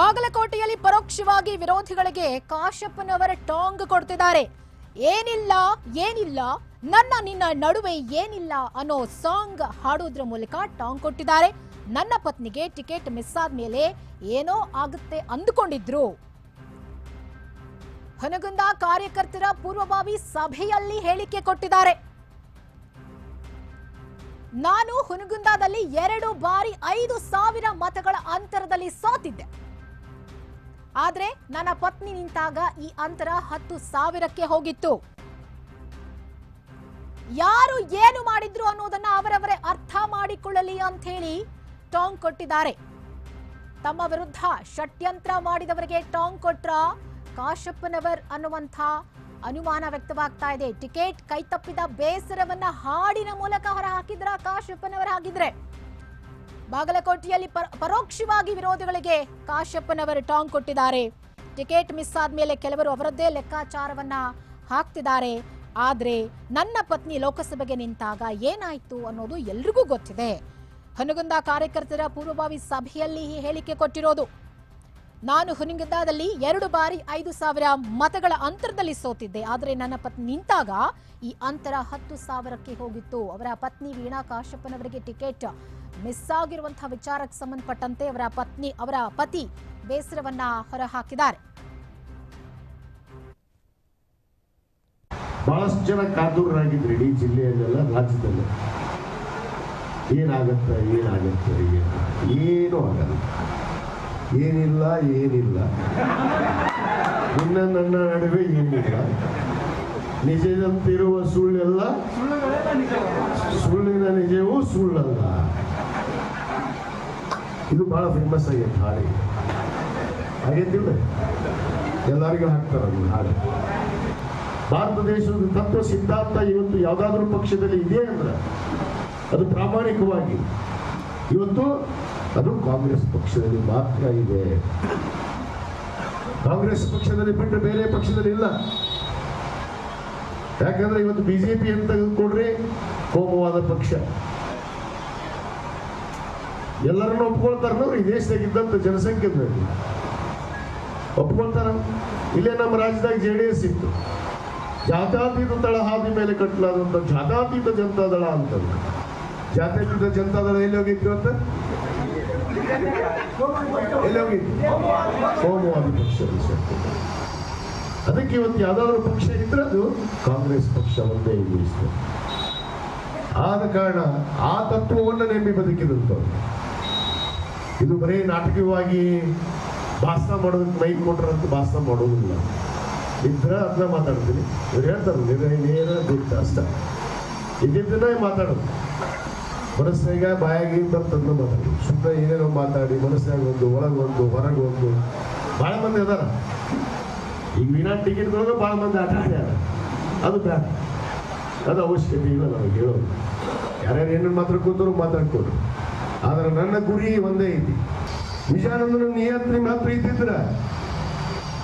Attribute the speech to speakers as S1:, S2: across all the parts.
S1: ಬಾಗಲಕೋಟೆಯಲ್ಲಿ ಪರೋಕ್ಷವಾಗಿ ವಿರೋಧಿಗಳಿಗೆ ಕಾಶಪ್ಪನವರ ಟಾಂಗ್ ಕೊಡ್ತಿದ್ದಾರೆ. ಏನಿಲ್ಲ ಏನಿಲ್ಲ, ನನ್ನ ನಿನ್ನ ನಡುವೆ ಏನಿಲ್ಲ ಅನ್ನೋ ಸಾಂಗ್ ಹಾಡೋದ್ರ ಮೂಲಕ ಟಾಂಗ್ ಕೊಟ್ಟಿದ್ದಾರೆ. ನನ್ನ ಪತ್ನಿಗೆ ಟಿಕೆಟ್ ಮಿಸ್ ಆದ್ಮೇಲೆ ಏನೋ ಆಗುತ್ತೆ ಅಂದುಕೊಂಡಿದ್ರು. ಹೊನಗುಂದ ಕಾರ್ಯಕರ್ತರ ಪೂರ್ವಭಾವಿ ಸಭೆಯಲ್ಲಿ ಹೇಳಿಕೆ ಕೊಟ್ಟಿದ್ದಾರೆ. ನಾನು ಹುನಗುಂದಾದಲ್ಲಿ ಎರಡು ಬಾರಿ ಐದು ಸಾವಿರ ಮತಗಳ ಅಂತರದಲ್ಲಿ ಸೋತಿದ್ದೆ. ಆದ್ರೆ ನನ್ನ ಪತ್ನಿ ನಿಂತಾಗ ಈ ಅಂತರ ಹತ್ತು ಸಾವಿರಕ್ಕೆ ಹೋಗಿತ್ತು. ಯಾರು ಏನು ಮಾಡಿದ್ರು ಅನ್ನೋದನ್ನ ಅವರವರೇ ಅರ್ಥ ಮಾಡಿಕೊಳ್ಳಲಿ ಅಂತ ಹೇಳಿ ಟಾಂಗ್ ಕೊಟ್ಟಿದ್ದಾರೆ. ತಮ್ಮ ವಿರುದ್ಧ ಷಡ್ಯಂತ್ರ ಮಾಡಿದವರಿಗೆ ಟಾಂಗ್ ಕೊಟ್ರ ಕಾಶಪ್ಪನವರ್ ಅನ್ನುವಂಥ ಅನುಮಾನ ವ್ಯಕ್ತವಾಗ್ತಾ ಇದೆ. ಟಿಕೆಟ್ ಕೈತಪ್ಪಿದ ಬೇಸರವನ್ನ ಹಾಡಿನ ಮೂಲಕ ಹೊರಹಾಕಿದ್ರ ಕಾಶಪ್ಪನವರ್ ಹಾಗಿದ್ರೆ ಬಾಗಲಕೋಟೆಯಲ್ಲಿ ಪರ- ಪರೋಕ್ಷವಾಗಿ ವಿರೋಧಿಗಳಿಗೆ ಕಾಶಪ್ಪನವರು ಟಾಂಗ್ ಕೊಟ್ಟಿದ್ದಾರೆ. ಟಿಕೆಟ್ ಮಿಸ್ ಆದ್ಮೇಲೆ ಕೆಲವರು ಅವರದ್ದೇ ಲೆಕ್ಕಾಚಾರವನ್ನ ಹಾಕ್ತಿದ್ದಾರೆ. ಆದ್ರೆ ನನ್ನ ಪತ್ನಿ ಲೋಕಸಭೆಗೆ ನಿಂತಾಗ ಏನಾಯ್ತು ಅನ್ನೋದು ಎಲ್ರಿಗೂ ಗೊತ್ತಿದೆ. ಹನುಗುಂದ ಕಾರ್ಯಕರ್ತರ ಪೂರ್ವಭಾವಿ ಸಭೆಯಲ್ಲಿ ಈ ಹೇಳಿಕೆ ಕೊಟ್ಟಿರೋದು. ನಾನು ಹುನಿಂಗದ್ದಾದಲ್ಲಿ ಎರಡು ಬಾರಿ ಐದು ಸಾವಿರ ಮತಗಳ ಅಂತರದಲ್ಲಿ ಸೋತಿದ್ದೆ. ಆದರೆ ನನ್ನ ಪತ್ನಿ ನಿಂತಾಗ ಈ ಅಂತರ ಹತ್ತು ಸಾವಿರಕ್ಕೆ ಹೋಗಿತ್ತು. ಅವರ ಪತ್ನಿ ವೀಣಾ ಕಾಶಪ್ಪನವರಿಗೆ ಟಿಕೆಟ್ ಮಿಸ್ ಆಗಿರುವಂತಹ ವಿಚಾರಕ್ಕೆ ಸಂಬಂಧಪಟ್ಟಂತೆ ಅವರ ಪತ್ನಿ, ಅವರ ಪತಿ ಬೇಸರವನ್ನ ಹೊರಹಾಕಿದ್ದಾರೆ.
S2: ಬಹಳಷ್ಟು ಜನ ಕಾತುರರಾಗಿದ್ರು ಇಡೀ ಜಿಲ್ಲೆಯಲ್ಲೆಲ್ಲ ರಾಜ್ಯದಲ್ಲಿ ಏನಾಗತ್ತ ಏನಾಗತ್ತ? ಏನು ಆಗಲ್ಲ. ಏನಿಲ್ಲ ಏನಿಲ್ಲ. ನಿನ್ನ ನನ್ನ ನಡುವೆ ಏನಿಲ್ಲ. ನಿಜದಂತಿರುವ ಸುಳ್ಳೆಲ್ಲ. ಸುಳ್ಳಿನ ನಿಜವೂ ಸುಳ್ಳಲ್ಲ. ಇದು ಬಹಳ ಫೇಮಸ್ ಆಗೈತೆ ಹಾಡಿ. ಆಗೈತಿಲ್ಲ ಎಲ್ಲರಿಗೂ ಹಾಕ್ತಾರ ಹಾಡು. ಭಾರತ ದೇಶದ ತತ್ವ ಸಿದ್ಧಾಂತ ಇವತ್ತು ಯಾವುದಾದ್ರೂ ಪಕ್ಷದಲ್ಲಿ ಇದೆ ಅಂದ್ರೆ ಅದು ಪ್ರಾಮಾಣಿಕವಾಗಿ. ಇವತ್ತು ಅದು ಕಾಂಗ್ರೆಸ್ ಪಕ್ಷದಲ್ಲಿ ಮಾತ್ರ ಇದೆ. ಕಾಂಗ್ರೆಸ್ ಪಕ್ಷದಲ್ಲಿ ಬಿಟ್ಟು ಬೇರೆ ಪಕ್ಷದಲ್ಲಿ ಇಲ್ಲ. ಯಾಕಂದ್ರೆ ಇವತ್ತು ಬಿಜೆಪಿ ಅಂತ ತೆಗೆದುಕೊಡ್ರಿ ಕೋಪವಾದ ಪಕ್ಷ. ಎಲ್ಲರನ್ನು ಒಪ್ಕೊಳ್ತಾರ ಈ ಜನಸಂಖ್ಯೆ ನೋಡಿ. ಒಪ್ಕೊಳ್ತಾರ. ಇಲ್ಲೇ ನಮ್ಮ ರಾಜ್ಯದಾಗ ಜೆ ಡಿ ಎಸ್ ಇತ್ತು. ಜಾತ್ಯಾತೀತ ತಳ ಹಾದಿ ಮೇಲೆ ಕಟ್ಟಲಾದಂತ ಜಾತ್ಯಾತೀತ ಜನತಾದಳ ಅಂತ ಜಾತ್ಯಾತೀತ ಜನತಾ ದಳ ಎಲ್ಲಿ ಹೋಗಿತ್ತು ಅಂತ ಎಲ್ಲಿ ಪಕ್ಷ. ಅದಕ್ಕೆ ಇವತ್ತು ಯಾವ್ದಾದ್ರು ಪಕ್ಷ ಇದ್ರೆ ಅದು ಕಾಂಗ್ರೆಸ್ ಪಕ್ಷ ಒಂದೇ ಉಳಿಸ್ತದೆ ಆದ ಕಾರಣ ಆ ತತ್ವವನ್ನು ನೆಮ್ಮಿ ಬದುಕಿದಂತ ಇದು ಬರೀ ನಾಟಕೀಯವಾಗಿ ಭಾಷಣ ಮಾಡೋದಕ್ಕೆ ಮೈಕ್ ಕೊಟ್ರಂತ ಭಾಷಣ ಮಾಡೋದಿಲ್ಲ. ಇದ್ರ ಅದನ್ನ ಮಾತಾಡ್ತೀನಿ. ಇವ್ರು ಹೇಳ್ತಾರೆ ನೇರ ನೇರ ಅಷ್ಟ. ಇದ್ದಿದ್ದನ್ನ ಮಾತಾಡೋದು. ಮನಸ್ಸಿನಾಗ ಬಾಯಾಗಿ ತಂದು ಮಾತಾಡಿ. ಸುಮ್ಮನೆ ಏನೇನೋ ಮಾತಾಡಿ ಮನಸ್ಸಿನಾಗ ಒಂದು ಒಳಗೊಂದು, ಹೊರಗೊಂದು. ಭಾಳ ಮಂದಿ ಅದಾರ. ಈಗ ವಿನಾ ಟಿಕೆಟ್ದೊಳಗೆ ಭಾಳ ಮಂದಿ ಆಟ ಆಡ್ಯಾರ ಅದು ಬೇಡ ಅದು ಅವಶ್ಯಕತೆ ಇಲ್ಲ ನಾವು ಹೇಳೋದು. ಯಾರ್ಯಾರು ಏನೇನು ಮಾತ್ರ ಕೂತರು ಮಾತಾಡ್ಕೊಡ್ರು ಆದ್ರೆ ನನ್ನ ಗುರಿ ಒಂದೇ ಐತಿ. ನಿಜಾನಂದನ ನಿಯತ್ ನಿಮ್ಮ ಹತ್ರ ಇದ್ದಿದ್ರ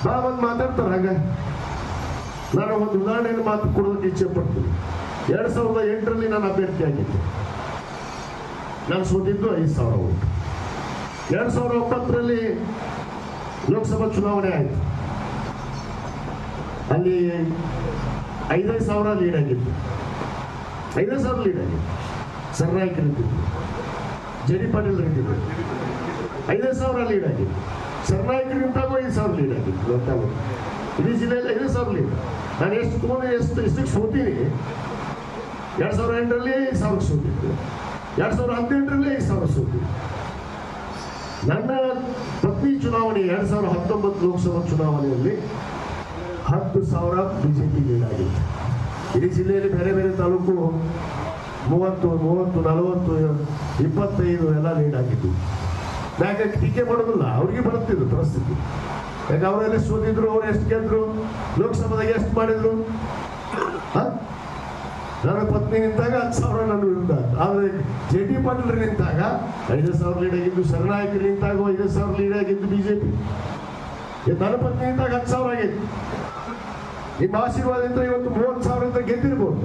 S2: ಭಾಳ ಬಂದು ಮಾತಾಡ್ತಾರ ಹಾಗ ನಾನು ಒಂದು ಉದಾಹರಣೆಯನ್ನು ಮಾತು ಕೊಡೋದಕ್ಕೆ ಇಚ್ಛೆ ಪಡ್ತೀನಿ. ಎರಡು ಸಾವಿರದ ಎಂಟರಲ್ಲಿ ನಾನು ಅಭ್ಯರ್ಥಿ ಆಗಿದ್ದೆ. ನಾನು ಸೋತಿದ್ದು ಐದು ಸಾವಿರ ಓಟು ಎರಡು ಸಾವಿರದ ಒಂಬತ್ತರಲ್ಲಿ ಲೋಕಸಭಾ ಚುನಾವಣೆ ಆಯಿತು. ಅಲ್ಲಿ ಐದೈದು ಸಾವಿರ ಲೀಡ್ ಆಗಿತ್ತು. ಐದೈದು ಸಾವಿರ ಲೀಡ್ ಆಗಿತ್ತು. ಸರ್ನಾಯ್ಕರು ಇದ್ದಿದ್ದು ಜೆ ಪಾಟೀಲ್ ಇದ್ದಿದ್ದು ಐದೈದು ಸಾವಿರ ಲೀಡ್ ಆಗಿತ್ತು. ಸರ್ನಾಯ್ಕರಿಗಿಂತಾಗೂ ಐದು ಸಾವಿರ ಲೀಡ್ ಆಗಿತ್ತು. ಗೊತ್ತಾಗ ಇಡೀ ಜಿಲ್ಲೆಯಲ್ಲಿ ಐದು ಸಾವಿರ ಲೀಡ್ ನಾನು ಎಷ್ಟು ತೊಗೊಂಡು ಎಷ್ಟು ಎಷ್ಟಕ್ಕೆ ಸೋತೀನಿ ಎರಡು ಸಾವಿರ ಎಂಟರಲ್ಲಿ ಸಾವಿರಕ್ಕೆ ಸೋತಿದ್ದು. ಎರಡು ಸಾವಿರದ ಹದಿನೆಂಟರಲ್ಲೇ ಈ ಸಾವಿರ ಸೋತು. ನನ್ನ ಪತ್ನಿ ಚುನಾವಣೆ ಎರಡ್ ಸಾವಿರದ ಹತ್ತೊಂಬತ್ತು ಲೋಕಸಭಾ ಚುನಾವಣೆಯಲ್ಲಿ ಹತ್ತು ಸಾವಿರ ಬಿಜೆಪಿ ಲೀಡ್ ಆಗಿತ್ತು. ಇಡೀ ಜಿಲ್ಲೆಯಲ್ಲಿ ಬೇರೆ ಬೇರೆ ತಾಲೂಕು ಮೂವತ್ತು ಮೂವತ್ತು, ನಲವತ್ತು, ಇಪ್ಪತ್ತೈದು ಎಲ್ಲ ಲೀಡ್ ಆಗಿದ್ದು ಯಾಕೆ ಟೀಕೆ ಮಾಡೋದಿಲ್ಲ? ಅವ್ರಿಗೆ ಬರುತ್ತಿದ್ದು ಪರಿಸ್ಥಿತಿ. ಯಾಕೆ ಅವರೆಲ್ಲ ಸೋತಿದ್ರು, ಅವ್ರು ಎಷ್ಟು ಗೆದ್ರು? ಲೋಕಸಭಾದಾಗ ಎಷ್ಟು ಮಾಡಿದ್ರು? ನನ್ನ ಪತ್ನಿ ನಿಂತಾಗ ಹತ್ತು ಸಾವಿರ ನನ್ನ ವಿರುದ್ಧ. ಆದರೆ ಜೆ ಡಿ ಪಾಟೀಲ್ ನಿಂತಾಗ ಐದು ಸಾವಿರ ಲೀಡ್ ಆಗಿದ್ದು ಶರಣಾಯಕರು ನಿಂತಾಗ ಐದು ಸಾವಿರ ಲೀಡ್ ಆಗಿದ್ದು ಬಿಜೆಪಿ. ನನ್ನ ಪತ್ನಿ ನಿಂತಾಗ ಹತ್ತು ಸಾವಿರ ಆಗೈತಿ. ನಿಮ್ಮ ಆಶೀರ್ವಾದದಿಂದ ಇವತ್ತು ಮೂವತ್ತು ಸಾವಿರ ಅಂತ ಗೆದ್ದಿರ್ಬೋದು.